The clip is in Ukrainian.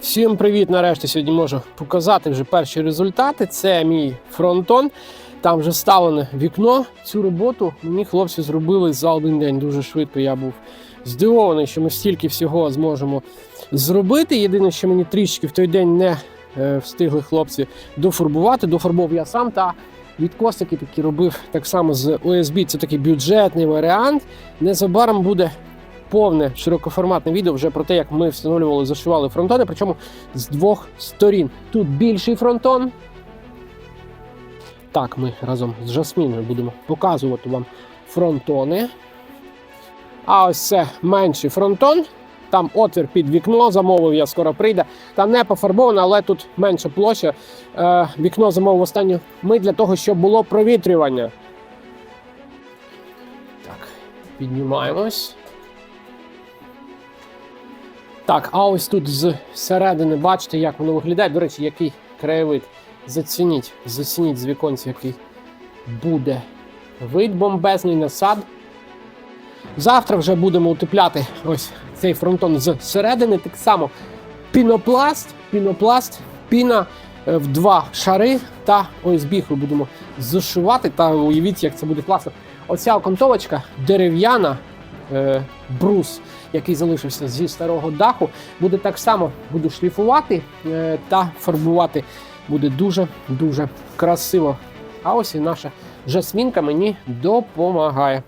Всім привіт! Нарешті сьогодні можу показати вже перші результати. Це мій фронтон. Там вже ставлене вікно. Цю роботу мені хлопці зробили за один день дуже швидко. Я був здивований, що ми стільки всього зможемо зробити. Єдине, що мені трішки в той день не е, встигли хлопці дофарбувати. Дофарбував я сам та відкосики такі робив так само з ОСБ. Це такий бюджетний варіант. Незабаром буде повне широкоформатне відео вже про те, як ми встановлювали, зашивали фронтони, причому з двох сторін. Тут більший фронтон. Так, ми разом з Жасміною будемо показувати вам фронтони. А ось це менший фронтон. Там отвір під вікно, замовив я, скоро прийде. Там не пофарбовано, але тут менша площа. Е, вікно замовив останню мить для того, щоб було провітрювання. Так, піднімаємось. Так, а ось тут зсередини бачите, як воно виглядає. До речі, який краєвид. Зацініть, зацініть з віконця, який буде вид бомбезний на сад. Завтра вже будемо утепляти ось цей фронтон зсередини. Так само пінопласт, пінопласт, піна е, в два шари та ОСБ ми будемо зашивати. Та уявіть, як це буде класно. Оця окантовочка дерев'яна, е, брус, який залишився зі старого даху, буде так само буду шліфувати е, та фарбувати. Буде дуже-дуже красиво. А ось і наша жасмінка мені допомагає.